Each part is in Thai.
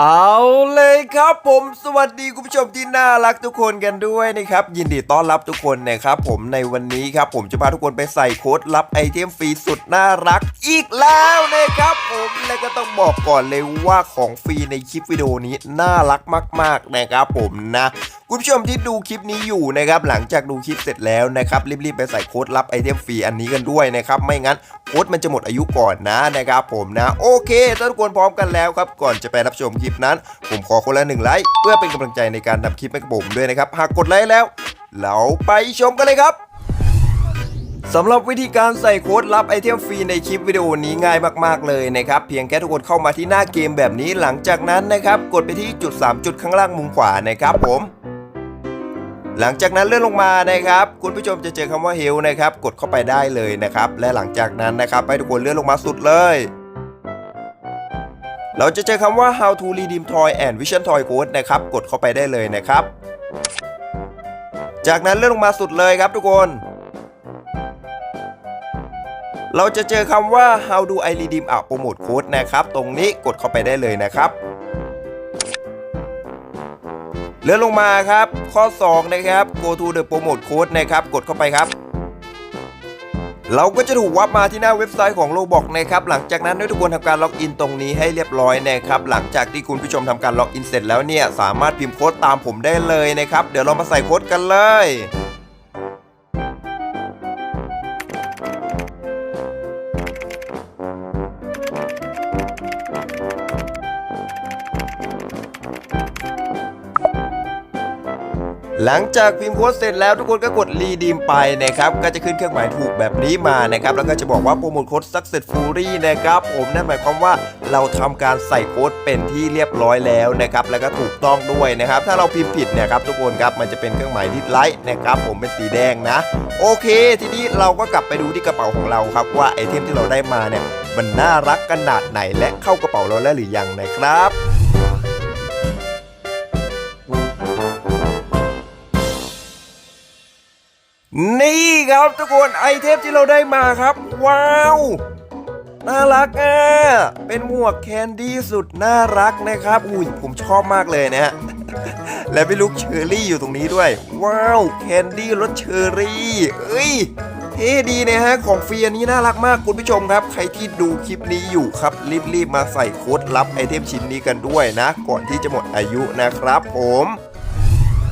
เอาเลยครับผมสวัสดีคุณผู้ชมที่น่ารักทุกคนกันด้วยนะครับยินดีต้อนรับทุกคนนะครับผมในวันนี้ครับผมจะพาทุกคนไปใส่โค้ดรับไอเทมฟรีสุดน่ารักอีกแล้วนะครับผมและก็ต้องบอกก่อนเลยว่าของฟรีในคลิปวิดีโอนี้น่ารักมาก ๆนะครับผมนะ คุณผู้ชมที่ดูคลิปนี้อยู่นะครับหลังจากดูคลิปเสร็จแล้วนะครับรีบๆไปใส่โค้ดรับไอเทมฟรีอันนี้กันด้วยนะครับไม่งั้นโค้ดมันจะหมดอายุก่อนนะนะครับผมนะโอเคถ้าทุกคนพร้อมกันแล้วครับก่อนจะไปรับชมคลิปนั้น ผมขอคนละหนึ่งไลค์เพื่อเป็นกำลังใจในการทำคลิปให้กับผมด้วยนะครับหากกดไลค์แล้ว เราไปชมกันเลยครับสำหรับวิธีการใส่โค้ดรับไอเทมฟรีในคลิปวิดีโอนี้ง่ายมากๆเลยนะครับเพียงแค่ทุกคนเข้ามาที่หน้าเกมแบบนี้หลังจากนั้นนะครับกดไปที่จุด 3 จุดข้างล่างมุมขวานะครับผม หลังจากนั้นเลื่อนลงมานะครับ คุณผู้ชมจะเจอคำว่า Help นะครับ กดเข้าไปได้เลยนะครับ และหลังจากนั้นนะครับให้ทุกคนเลื่อนลงมาสุดเลยเราจะเจอคำว่า How to redeem toy and vision toy code นะครับ กดเข้าไปได้เลยนะครับ จากนั้นเลื่อนลงมาสุดเลยครับทุกคน เราจะเจอคำว่า How do I redeem a promote code นะครับ ตรงนี้กดเข้าไปได้เลยนะครับ เลื่อนลงมาครับ ข้อ 2 นะครับ go to the promote code นะครับ กดเข้าไปครับ เราก็จะถูกวับมาที่หน้าเว็บไซต์ของ Roblox นะครับ หลังจากนั้นให้ทุกคนทำการล็อกอินตรงนี้ให้เรียบร้อยนะครับ หลังจากที่คุณผู้ชมทำการล็อกอินเสร็จแล้วเนี่ย สามารถพิมพ์โค้ดตามผมได้เลยนะครับ เดี๋ยวเรามาใส่โค้ดกันเลย หลังจากพิมพ์โค้ดเสร็จแล้วทุกคนก็กดรีดีมไปนะครับก็จะขึ้นเครื่องหมายถูกแบบนี้มานะครับแล้วก็จะบอกว่าโปรโมทโค้ด successfully นะครับผมนั่นหมายความว่าเราทำการใส่โค้ดเป็นที่เรียบร้อยแล้วนะครับแล้วก็ถูกต้องด้วยนะครับถ้าเราพิมพ์ผิดเนี่ยครับทุกคนครับมันจะเป็นเครื่องหมายที่ไลท์นะครับผมเป็นสีแดงนะ โอเค ทีนี้เราก็กลับไปดูที่กระเป๋าของเราครับว่าไอเทมที่เราได้มาเนี่ยมันน่ารักขนาดไหนและเข้ากระเป๋าเราแล้วหรือยังนะครับ นี่ครับทุกคนไอเทมที่เราได้มาครับ ว้าวน่ารักอะเป็นหมวกแคนดี้สุดน่ารักนะครับอุ้ยผมชอบมากเลยนะฮะและมีลูกเชอรี่อยู่ตรงนี้ด้วย ว้าวแคนดี้รสเชอรี่เอ้ยเท่ดีนะฮะของฟรีอันนี้น่ารักมากคุณผู้ชมครับ ใครที่ดูคลิปนี้อยู่ครับรีบๆมาใส่โค้ดรับไอเทมชิ้นนี้กันด้วยนะ ก่อนที่จะหมดอายุนะครับผม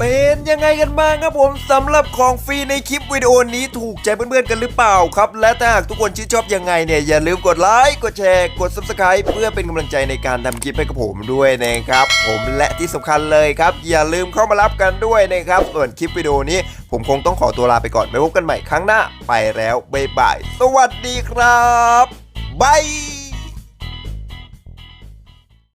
เป็นยังไงกันบ้างครับผมสำหรับของฟรีในคลิปวิดีโอนี้ถูกใจเพื่อนๆกันหรือเปล่าครับ และถ้าหากทุกคนชื่นชอบยังไงเนี่ยอย่าลืมกดไลค์กดแชร์กด subscribe เพื่อเป็นกำลังใจในการทำคลิปให้กับผมด้วยนะครับ ผมและที่สำคัญเลยครับ อย่าลืมเข้ามารับกันด้วยนะครับส่วนคลิปวิดีโอนี้ ผมคงต้องขอตัวลาไปก่อนไว้พบกันใหม่ครั้งหน้า ไปแล้วบ๊ายบายสวัสดีครับบาย